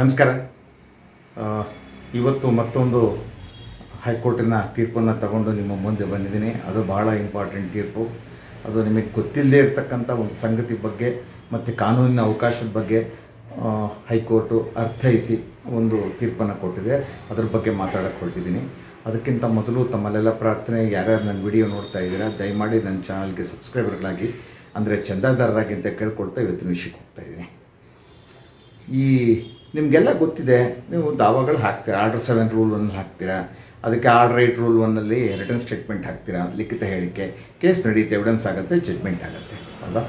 ನಮಸ್ಕಾರ. ಇವತ್ತು ಮತ್ತೊಂದು ಹೈಕೋರ್ಟಿನ ತೀರ್ಪನ್ನು ತಗೊಂಡು ನಿಮ್ಮ ಮುಂದೆ ಬಂದಿದ್ದೀನಿ. ಅದು ಬಹಳ ಇಂಪಾರ್ಟೆಂಟ್ ತೀರ್ಪು. ಅದು ನಿಮಗೆ ಗೊತ್ತಿಲ್ಲದೆ ಇರತಕ್ಕಂಥ ಒಂದು ಸಂಗತಿ ಬಗ್ಗೆ ಮತ್ತು ಕಾನೂನಿನ ಅವಕಾಶದ ಬಗ್ಗೆ ಹೈಕೋರ್ಟು ಅರ್ಥೈಸಿ ಒಂದು ತೀರ್ಪನ್ನು ಕೊಟ್ಟಿದೆ. ಅದ್ರ ಬಗ್ಗೆ ಮಾತಾಡೋಕ್ಕೆ ಹೊರಟಿದ್ದೀನಿ. ಅದಕ್ಕಿಂತ ಮೊದಲು ತಮ್ಮಲ್ಲೆಲ್ಲ ಪ್ರಾರ್ಥನೆ, ಯಾರ್ಯಾರು ನನ್ನ ವಿಡಿಯೋ ನೋಡ್ತಾ ಇದ್ದೀರಾ, ದಯಮಾಡಿ ನನ್ನ ಚಾನಲ್ಗೆ ಸಬ್ಸ್ಕ್ರೈಬರ್ಗಳಾಗಿ, ಅಂದರೆ ಚಂದಾದಾರರಾಗಿ ಅಂತ ಕೇಳ್ಕೊಳ್ತಾ ಇವತ್ತಿನ ವಿಷಯಕ್ಕೆ ಹೋಗ್ತಾ ಇದ್ದೀನಿ. ಈ ನಿಮಗೆಲ್ಲ ಗೊತ್ತಿದೆ, ನೀವು ದಾವಾಗಳು ಹಾಕ್ತೀರಾ ಆರ್ಡರ್ ಸೆವೆನ್ ರೂಲ್ ಒನ್ ಹಾಕ್ತೀರಾ, ಅದಕ್ಕೆ ಆರ್ಡರ್ ಏಟ್ ರೂಲ್ ಒನ್ನಲ್ಲಿ ರಿಟರ್ನ್ ಸ್ಟೇಟ್ಮೆಂಟ್ ಹಾಕ್ತೀರಾ ಲಿಖಿತ ಹೇಳಿಕೆ ಕೇಸ್ ನಡೆಯುತ್ತೆ ಎವಿಡೆನ್ಸ್ ಆಗುತ್ತೆ ಜಡ್ಮೆಂಟ್ ಆಗುತ್ತೆ, ಅಲ್ವಾ?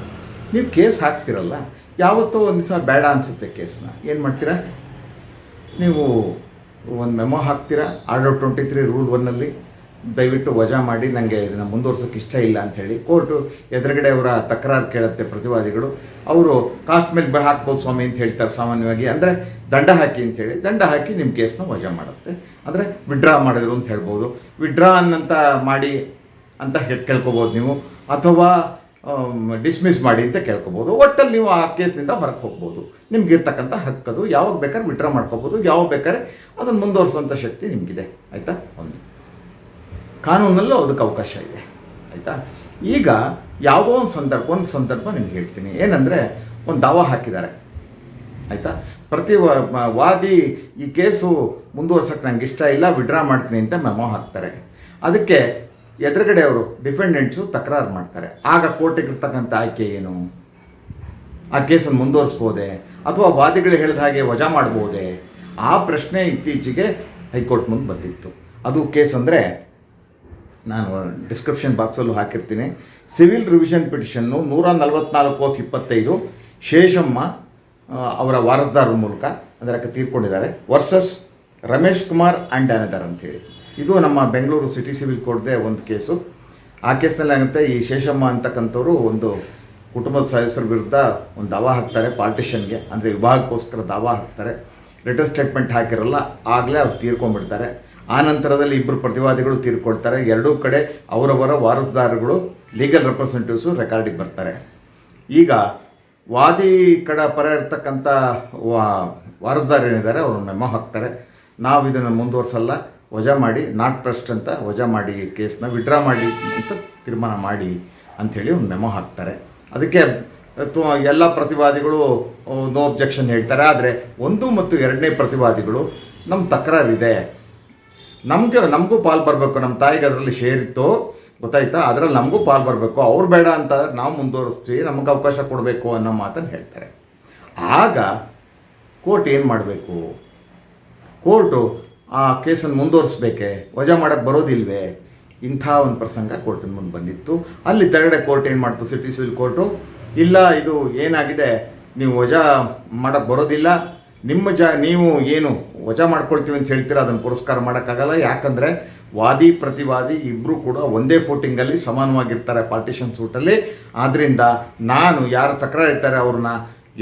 ನೀವು ಕೇಸ್ ಹಾಕ್ತಿರಲ್ಲ, ಯಾವತ್ತೋ ಒಂದು ದಿವಸ ಬೇಡ ಅನಿಸುತ್ತೆ ಕೇಸ್ನ ಏನು ಮಾಡ್ತೀರಾ? ನೀವು ಒಂದು ಮೆಮೊ ಹಾಕ್ತೀರಾ ಆರ್ಡರ್ ಟ್ವೆಂಟಿ ತ್ರೀ ರೂಲ್ ಒನ್ನಲ್ಲಿ ದಯವಿಟ್ಟು ವಜಾ ಮಾಡಿ ನನಗೆ ಇದನ್ನು ಮುಂದುವರ್ಸೋಕ್ಕೆ ಇಷ್ಟ ಇಲ್ಲ ಅಂಥೇಳಿ ಕೋರ್ಟು ಎದುರುಗಡೆ ಅವರ ತಕರಾರು ಕೇಳುತ್ತೆ ಪ್ರತಿವಾದಿಗಳು. ಅವರು ಕಾಸ್ಟ್ ಮೇಲೆ ಹಾಕ್ಬೋದು ಸ್ವಾಮಿ ಅಂತ ಹೇಳ್ತಾರೆ ಸಾಮಾನ್ಯವಾಗಿ. ಅಂದರೆ ದಂಡ ಹಾಕಿ ಅಂತೇಳಿ ದಂಡ ಹಾಕಿ ನಿಮ್ಮ ಕೇಸನ್ನ ವಜಾ ಮಾಡುತ್ತೆ. ಅಂದರೆ ವಿಡ್ರಾ ಮಾಡಿದ್ರು ಅಂತ ಹೇಳ್ಬೋದು. ವಿಡ್ರಾ ಅನ್ನಂತ ಮಾಡಿ ಅಂತ ಕೇಳ್ಕೊಬೋದು ನೀವು. ಅಥವಾ ಡಿಸ್ಮಿಸ್ ಮಾಡಿ ಅಂತ ಕೇಳ್ಕೊಬೋದು. ಒಟ್ಟಲ್ಲಿ ನೀವು ಆ ಕೇಸ್ನಿಂದ ಹೊರಗೆ ಹೋಗ್ಬೋದು. ನಿಮ್ಗೆ ಇರ್ತಕ್ಕಂಥ ಹಕ್ಕದು ಯಾವಾಗ ಬೇಕಾದ್ರೆ ವಿಡ್ರಾ ಮಾಡ್ಕೋಬೋದು. ಯಾವಾಗ ಬೇಕಾದ್ರೆ ಅದನ್ನು ಮುಂದುವರಿಸುವಂಥ ಶಕ್ತಿ ನಿಮಗಿದೆ. ಆಯಿತಾ? ಒಂದು. ಕಾನೂನಲ್ಲೂ ಅದಕ್ಕೆ ಅವಕಾಶ ಇದೆ. ಆಯಿತಾ? ಈಗ ಯಾವುದೋ ಒಂದು ಸಂದರ್ಭ ಒಂದು ಸಂದರ್ಭ ನಿಮ್ಗೆ ಹೇಳ್ತೀನಿ. ಏನಂದರೆ, ಒಂದು ದಾವ ಹಾಕಿದ್ದಾರೆ. ಆಯಿತಾ? ಪ್ರತಿ ವಾದಿ ಈ ಕೇಸು ಮುಂದುವರ್ಸಕ್ಕೆ ನನಗೆ ಇಷ್ಟ ಇಲ್ಲ ವಿಡ್ರಾ ಮಾಡ್ತೀನಿ ಅಂತ ಮೆಮೊ ಹಾಕ್ತಾರೆ. ಅದಕ್ಕೆ ಎದುರುಗಡೆ ಅವರು ಡಿಫೆಂಡೆಂಟ್ಸು ತಕರಾರು ಮಾಡ್ತಾರೆ. ಆಗ ಕೋರ್ಟಿಗೆ ಇರ್ತಕ್ಕಂಥ ಆಯ್ಕೆ ಏನು? ಆ ಕೇಸನ್ನು ಮುಂದುವರಿಸ್ಬೋದೆ? ಅಥವಾ ವಾದಿಗಳು ಹೇಳಿದ ಹಾಗೆ ವಜಾ ಮಾಡ್ಬೋದೆ? ಆ ಪ್ರಶ್ನೆ ಇತ್ತೀಚೆಗೆ ಹೈಕೋರ್ಟ್ ಮುಂದೆ ಬಂದಿತ್ತು. ಅದು ಕೇಸ್ ಅಂದರೆ ನಾನು ಡಿಸ್ಕ್ರಿಪ್ಷನ್ ಬಾಕ್ಸಲ್ಲೂ ಹಾಕಿರ್ತೀನಿ. ಸಿವಿಲ್ ರಿವಿಷನ್ ಪಿಟಿಷನ್ನು ನೂರ ನಲವತ್ನಾಲ್ಕು ಆಫ್ ಇಪ್ಪತ್ತೈದು ಶೇಷಮ್ಮ ಅವರ ವಾರಸ್ದಾರರ ಮೂಲಕ ಅದಕ್ಕೆ ತೀರ್ಕೊಂಡಿದ್ದಾರೆ. Versus Ramesh Kumar and another ಅಂತೇಳಿ ಇದು ನಮ್ಮ ಬೆಂಗಳೂರು ಸಿಟಿ ಸಿವಿಲ್ ಕೋರ್ಟ್ದೆ ಒಂದು ಕೇಸು. ಆ ಕೇಸಲ್ಲಿ ಆಗುತ್ತೆ, ಈ ಶೇಷಮ್ಮ ಅಂತಕ್ಕಂಥವ್ರು ಒಂದು ಕುಟುಂಬದ ಸದಸ್ಯರ ವಿರುದ್ಧ ಒಂದು ದಾವಾ ಹಾಕ್ತಾರೆ ಪಾರ್ಟಿಷನ್ಗೆ. ಅಂದರೆ ವಿಭಾಗಕ್ಕೋಸ್ಕರ ದಾವಾ ಹಾಕ್ತಾರೆ. ರಿಟರ್ನ್ ಸ್ಟೇಟ್ಮೆಂಟ್ ಹಾಕಿರಲ್ಲ, ಆಗಲೇ ಅವ್ರು ತೀರ್ಕೊಂಡ್ಬಿಡ್ತಾರೆ. ಆ ನಂತರದಲ್ಲಿ ಇಬ್ಬರು ಪ್ರತಿವಾದಿಗಳು ತೀರ್ಕೊಳ್ತಾರೆ ಎರಡೂ ಕಡೆ ಅವರವರ ವಾರಸುದಾರರುಗಳು ಲೀಗಲ್ ರೆಪ್ರೆಸೆಂಟೇಟಿವ್ಸು ರೆಕಾರ್ಡಿಗೆ ಬರ್ತಾರೆ. ಈಗ ವಾದಿ ಕಡೆ ಪರ ಇರ್ತಕ್ಕಂಥ ವಾ ಏನಿದ್ದಾರೆ, ಅವರು ಮೆಮೊ ಹಾಕ್ತಾರೆ. ನಾವು ಇದನ್ನು ಮುಂದುವರ್ಸಲ್ಲ, ವಜಾ ಮಾಡಿ ನಾಟ್ ಟ್ರಸ್ಟ್ ಅಂತ ವಜಾ ಮಾಡಿ ಕೇಸ್ನ ವಿಡ್ರಾ ಮಾಡಿ ಅಂತ ತೀರ್ಮಾನ ಮಾಡಿ ಅಂಥೇಳಿ ಒಂದು ಮೆಮೊ ಹಾಕ್ತಾರೆ. ಅದಕ್ಕೆ ಎಲ್ಲ ಪ್ರತಿವಾದಿಗಳು ನೋ ಅಬ್ಜೆಕ್ಷನ್ ಹೇಳ್ತಾರೆ. ಆದರೆ ಒಂದು ಮತ್ತು ಎರಡನೇ ಪ್ರತಿವಾದಿಗಳು ನಮ್ಮ ತಕರಾರಿದೆ. ನಮಗೆ, ನಮಗೂ ಪಾಲು ಬರಬೇಕು ನಮ್ಮ ತಾಯಿಗೆ ಅದರಲ್ಲಿ ಶೇರ್ ಇತ್ತು, ಗೊತ್ತಾಯ್ತಾ? ಅದರಲ್ಲಿ ನಮಗೂ ಪಾಲು ಬರಬೇಕು. ಅವ್ರು ಬೇಡ ಅಂತ ನಾವು ಮುಂದುವರಿಸ್ತೀವಿ ನಮಗೆ ಅವಕಾಶ ಕೊಡಬೇಕು ಅನ್ನೋ ಮಾತನ್ನು ಹೇಳ್ತಾರೆ. ಆಗ ಕೋರ್ಟ್ ಏನು ಮಾಡಬೇಕು? ಕೋರ್ಟು ಆ ಕೇಸನ್ನು ಮುಂದುವರಿಸ್ಬೇಕೆ? ವಜಾ ಮಾಡೋಕ್ಕೆ ಬರೋದಿಲ್ವೇ? ಇಂಥ ಒಂದು ಪ್ರಸಂಗ ಕೋರ್ಟಿನ ಮುಂದೆ ಬಂದಿತ್ತು. ಅಲ್ಲಿ ತೆರಗಡೆ ಕೋರ್ಟ್ ಏನು ಮಾಡ್ತು? City civil court? ಇಲ್ಲ, ಇದು ಏನಾಗಿದೆ? ನೀವು ವಜಾ ಮಾಡೋಕ್ಕೆ ಬರೋದಿಲ್ಲ. ನಿಮ್ಮ ಜ, ನೀವು ಏನು ವಜಾ ಮಾಡ್ಕೊಳ್ತೀವಿ ಅಂತ ಹೇಳ್ತೀರಾ, ಅದನ್ನು ಪುರಸ್ಕಾರ ಮಾಡೋಕ್ಕಾಗಲ್ಲ. ಯಾಕಂದರೆ ವಾದಿ ಪ್ರತಿವಾದಿ ಇಬ್ಬರು ಕೂಡ ಒಂದೇ ಫೋಟಿಂಗಲ್ಲಿ ಸಮಾನವಾಗಿರ್ತಾರೆ ಪಾರ್ಟಿಷನ್ ಸೂಟಲ್ಲಿ. ಆದ್ದರಿಂದ ನಾನು ಯಾರು ತಕರಾರು ಇರ್ತಾರೆ ಅವ್ರನ್ನ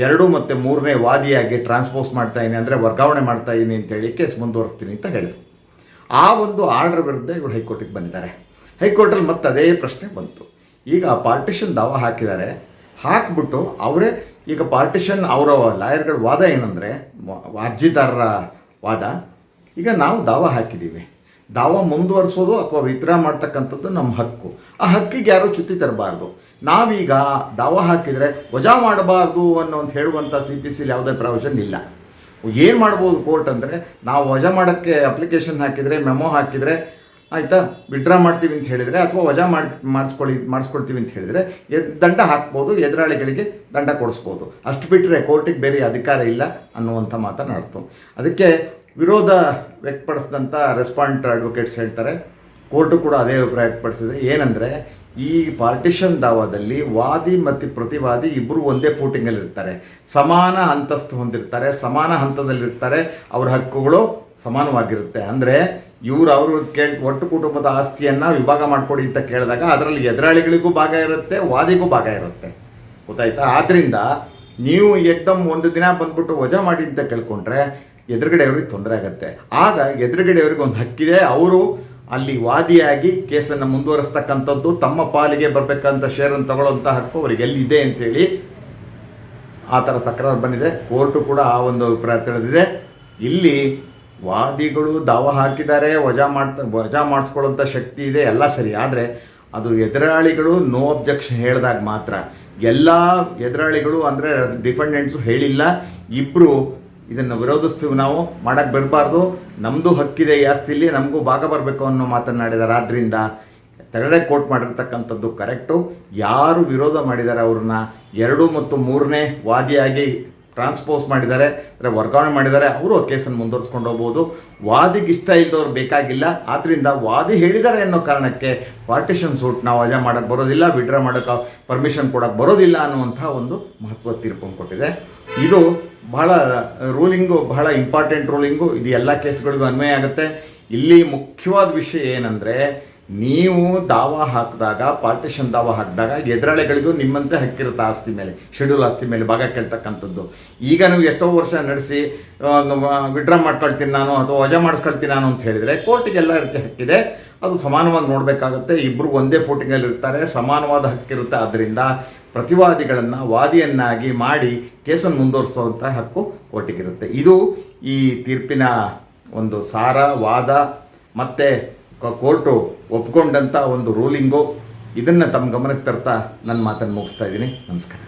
ಎರಡು ಮತ್ತು ಮೂರನೇ ವಾದಿಯಾಗಿ ಟ್ರಾನ್ಸ್ಪೋಸ್ ಮಾಡ್ತಾ ಇದ್ದೀನಿ ಅಂದರೆ ವರ್ಗಾವಣೆ ಮಾಡ್ತಾ ಇದ್ದೀನಿ ಅಂತೇಳಿ ಕೇಸ್ ಮುಂದುವರಿಸ್ತೀನಿ ಅಂತ ಹೇಳಿದ್ರು. ಆ ಒಂದು ಆರ್ಡರ್ ವಿರುದ್ಧ ಇವರು ಹೈಕೋರ್ಟಿಗೆ ಬಂದಿದ್ದಾರೆ. ಹೈಕೋರ್ಟಲ್ಲಿ ಮತ್ತೆ ಅದೇ ಪ್ರಶ್ನೆ ಬಂತು. ಈಗ ಆ ಪಾರ್ಟಿಷನ್ ದಾವ ಹಾಕಿದ್ದಾರೆ. ಹಾಕ್ಬಿಟ್ಟು ಅವರೇ ಈಗ ಪಾರ್ಟಿಷನ್ ಅವರ ಲಾಯರ್ಗಳ ವಾದ ಏನಂದರೆ ಅರ್ಜಿದಾರರ ವಾದ, ಈಗ ನಾವು ದಾವ ಹಾಕಿದ್ದೀವಿ ದಾವ ಮುಂದುವರಿಸೋದು ಅಥವಾ ವಿತ್ಡ್ರಾ ಮಾಡ್ತಕ್ಕಂಥದ್ದು ನಮ್ಮ ಹಕ್ಕು. ಆ ಹಕ್ಕಿಗೆ ಯಾರೂ ಚ್ಯುತಿ ತರಬಾರ್ದು? ನಾವೀಗ ದಾವ ಹಾಕಿದರೆ ವಜಾ ಮಾಡಬಾರ್ದು ಅನ್ನೋ ಅಂತ ಹೇಳುವಂಥ ಸಿ ಪಿ ಸಿಲಿ ಯಾವುದೇ ಪ್ರಾವಿಷನ್ ಇಲ್ಲ. ಏನು ಮಾಡ್ಬೋದು ಕೋರ್ಟ್ ಅಂದರೆ, ನಾವು ವಜಾ ಮಾಡೋಕ್ಕೆ ಅಪ್ಲಿಕೇಶನ್ ಹಾಕಿದರೆ ಮೆಮೊ ಹಾಕಿದರೆ ಆಯಿತಾ? ವಿಡ್ರಾ ಮಾಡ್ತೀವಿ ಅಂತ ಹೇಳಿದರೆ ಅಥವಾ ವಜಾ ಮಾಡಿ, ಮಾಡಿಸ್ಕೊಳ್ಳಿ, ಮಾಡಿಸ್ಕೊಳ್ತೀವಿ ಅಂತ ಹೇಳಿದರೆ ದಂಡ ಹಾಕ್ಬೋದು, ಎದುರಾಳಿಗಳಿಗೆ ದಂಡ ಕೊಡಿಸ್ಬೋದು. ಅಷ್ಟು ಬಿಟ್ಟರೆ ಕೋರ್ಟಿಗೆ ಬೇರೆ ಅಧಿಕಾರ ಇಲ್ಲ ಅನ್ನುವಂಥ ಮಾತನಾಡ್ತು ಅದಕ್ಕೆ ವಿರೋಧ ವ್ಯಕ್ತಪಡಿಸಿದಂಥ ರೆಸ್ಪಾಂಡ್ ಅಡ್ವೊಕೇಟ್ಸ್ ಹೇಳ್ತಾರೆ ಕೋರ್ಟು ಕೂಡ ಅದೇ ಅಭಿಪ್ರಾಯ ವ್ಯಕ್ತಪಡಿಸಿದೆ. ಏನಂದರೆ, ಈ ಪಾರ್ಟಿಷನ್ ದಾವಾದಲ್ಲಿ ವಾದಿ ಮತ್ತು ಪ್ರತಿವಾದಿ ಇಬ್ಬರು ಒಂದೇ ಫೂಟಿಂಗಲ್ಲಿ ಇರ್ತಾರೆ. ಸಮಾನ ಅಂತಸ್ತು ಹೊಂದಿರ್ತಾರೆ, ಸಮಾನ ಹಂತದಲ್ಲಿರ್ತಾರೆ, ಅವರ ಹಕ್ಕುಗಳು ಸಮಾನವಾಗಿರುತ್ತೆ. ಅಂದರೆ ಇವರು ಅವರು ಕೇಳಿ, ಒಟ್ಟು ಕುಟುಂಬದ ಆಸ್ತಿಯನ್ನು ವಿಭಾಗ ಮಾಡಿಕೊಡಿ ಅಂತ ಕೇಳಿದಾಗ ಅದರಲ್ಲಿ ಎದುರಾಳಿಗಳಿಗೂ ಭಾಗ ಇರುತ್ತೆ, ವಾದಿಗೂ ಭಾಗ ಇರುತ್ತೆ. ಗೊತ್ತಾಯ್ತಾ? ಆದ್ದರಿಂದ ನೀವು ಎಕ್ದಮ್ ಒಂದು ದಿನ ಬಂದ್ಬಿಟ್ಟು ವಜಾ ಮಾಡಿ ಅಂತ ಕೇಳ್ಕೊಂಡ್ರೆ ಎದುರುಗಡೆಯವ್ರಿಗೆ ತೊಂದರೆ ಆಗುತ್ತೆ. ಆಗ ಎದುರುಗಡೆಯವ್ರಿಗೆ ಒಂದು ಹಕ್ಕಿದೆ, ಅವರು ಅಲ್ಲಿ ವಾದಿಯಾಗಿ ಕೇಸನ್ನು ಮುಂದುವರಿಸ್ತಕ್ಕಂಥದ್ದು, ತಮ್ಮ ಪಾಲಿಗೆ ಬರಬೇಕಂತ ಶೇರನ್ನು ತಗೊಳ್ಳೋಂಥ ಹಕ್ಕು ಅವರಿಗೆ ಎಲ್ಲಿದೆ ಅಂತೇಳಿ ಆ ಥರ ತಕರಾರು ಬಂದಿದೆ. ಕೋರ್ಟು ಕೂಡ ಆ ಒಂದು ಅಭಿಪ್ರಾಯ ತಿಳಿದಿದೆ. ಇಲ್ಲಿ ವಾದಿಗಳು ದಾವ ಹಾಕಿದ್ದಾರೆ, ವಜಾ ಮಾಡ್ತಾ, ವಜಾ ಮಾಡಿಸ್ಕೊಳ್ಳೋಂಥ ಶಕ್ತಿ ಇದೆ, ಎಲ್ಲ ಸರಿ. ಆದರೆ ಅದು ಎದುರಾಳಿಗಳು ನೋ ಅಬ್ಜೆಕ್ಷನ್ ಹೇಳಿದಾಗ ಮಾತ್ರ. ಎಲ್ಲ ಎದುರಾಳಿಗಳು ಅಂದರೆ ಡಿಫೆಂಡೆಂಟ್ಸು ಹೇಳಿಲ್ಲ. ಇಬ್ಬರು ಇದನ್ನು ವಿರೋಧಿಸ್ತೀವಿ ನಾವು ಮಾಡೋಕ್ಕೆ ಬರಬಾರ್ದು. ನಮ್ಮದು ಹಕ್ಕಿದೆ ಈ ಆಸ್ತಿಲಿ, ನಮಗೂ ಭಾಗ ಬರಬೇಕು ಅನ್ನೋ ಮಾತನ್ನಾಡಿದ್ದಾರೆ ಆದ್ದರಿಂದ ತೆರಡೆ ಕೋರ್ಟ್ ಮಾಡಿರ್ತಕ್ಕಂಥದ್ದು ಕರೆಕ್ಟು ಯಾರು ವಿರೋಧ ಮಾಡಿದ್ದಾರೆ ಅವ್ರನ್ನ, ಎರಡು ಮತ್ತು ಮೂರನೇ ವಾದಿಯಾಗಿ ಟ್ರಾನ್ಸ್ಪೋಸ್ ಮಾಡಿದ್ದಾರೆ, ಅಂದರೆ ವರ್ಗಾವಣೆ ಮಾಡಿದ್ದಾರೆ, ಅವರು ಆ ಕೇಸನ್ನು ಮುಂದುವರಿಸ್ಕೊಂಡು ಹೋಗ್ಬೋದು. ವಾದಿಗೆ ಇಷ್ಟ ಇದ್ದವ್ರು ಬೇಕಾಗಿಲ್ಲ. ಆದ್ದರಿಂದ ವಾದಿ ಹೇಳಿದ್ದಾರೆ ಅನ್ನೋ ಕಾರಣಕ್ಕೆ ಪಾರ್ಟಿಷನ್ ಸೂಟ್ ನಾವು ವಜಾ ಮಾಡೋಕ್ಕೆ ಬರೋದಿಲ್ಲ ವಿಡ್ರಾ ಮಾಡೋಕ್ಕೆ ಪರ್ಮಿಷನ್ ಕೊಡೋಕ್ಕೆ ಬರೋದಿಲ್ಲ ಅನ್ನುವಂಥ ಒಂದು ಮಹತ್ವದ ತೀರ್ಪನ್ನು ಕೊಟ್ಟಿದೆ. ಇದು ಬಹಳ ರೂಲಿಂಗು, ಬಹಳ ಇಂಪಾರ್ಟೆಂಟ್ ರೂಲಿಂಗು. ಇದು ಎಲ್ಲ ಕೇಸ್ಗಳಿಗೂ ಅನ್ವಯ ಆಗುತ್ತೆ. ಇಲ್ಲಿ ಮುಖ್ಯವಾದ ವಿಷಯ ಏನಂದರೆ ನೀವು ದಾವ ಹಾಕಿದಾಗ ಪಾರ್ಟಿಷನ್ ದಾವ ಹಾಕಿದಾಗ, ಎದುರಾಳಿಗಳಿಗೂ ನಿಮ್ಮಂತೆ ಹಕ್ಕಿರುತ್ತೆ ಆಸ್ತಿ ಮೇಲೆ ಶೆಡ್ಯೂಲ್ ಆಸ್ತಿ ಮೇಲೆ ಭಾಗ ಕೇಳ್ತಕ್ಕಂಥದ್ದು. ಈಗ ನೀವು ಎಷ್ಟೋ ವರ್ಷ ನಡೆಸಿ ವಿಡ್ರಾ ಮಾಡ್ಕೊಳ್ತೀನಿ ನಾನು ಅಥವಾ ವಜಾ ಮಾಡಿಸ್ಕೊಳ್ತೀನಿ ನಾನು ಅಂತ ಹೇಳಿದರೆ, ಕೋರ್ಟಿಗೆ ಎಲ್ಲ ರೀತಿ ಹಕ್ಕಿದೆ. ಅದು ಸಮಾನವಾಗಿ ನೋಡಬೇಕಾಗುತ್ತೆ. ಇಬ್ಬರು ಒಂದೇ ಫೋಟಿಂಗಲ್ಲಿ ಇರ್ತಾರೆ, ಸಮಾನವಾದ ಹಕ್ಕಿರುತ್ತೆ ಆದ್ದರಿಂದ ಪ್ರತಿವಾದಿಗಳನ್ನು ವಾದಿಯನ್ನಾಗಿ ಮಾಡಿ ಕೇಸನ್ನು ಮುಂದುವರಿಸುವಂಥ ಹಕ್ಕು ಕೋರ್ಟಿಗಿರುತ್ತೆ ಇದು ಈ ತೀರ್ಪಿನ ಒಂದು ಸಾರ, ವಾದ, ಮತ್ತು ಕೋರ್ಟು ಒಪ್ಕೊಂಡಂಥ ಒಂದು ರೂಲಿಂಗು ಇದನ್ನು ತಮ್ಮ ಗಮನಕ್ಕೆ ತರ್ತಾ ನನ್ನ ಮಾತನ್ನು ಮುಗಿಸ್ತಾ ಇದ್ದೀನಿ. ನಮಸ್ಕಾರ.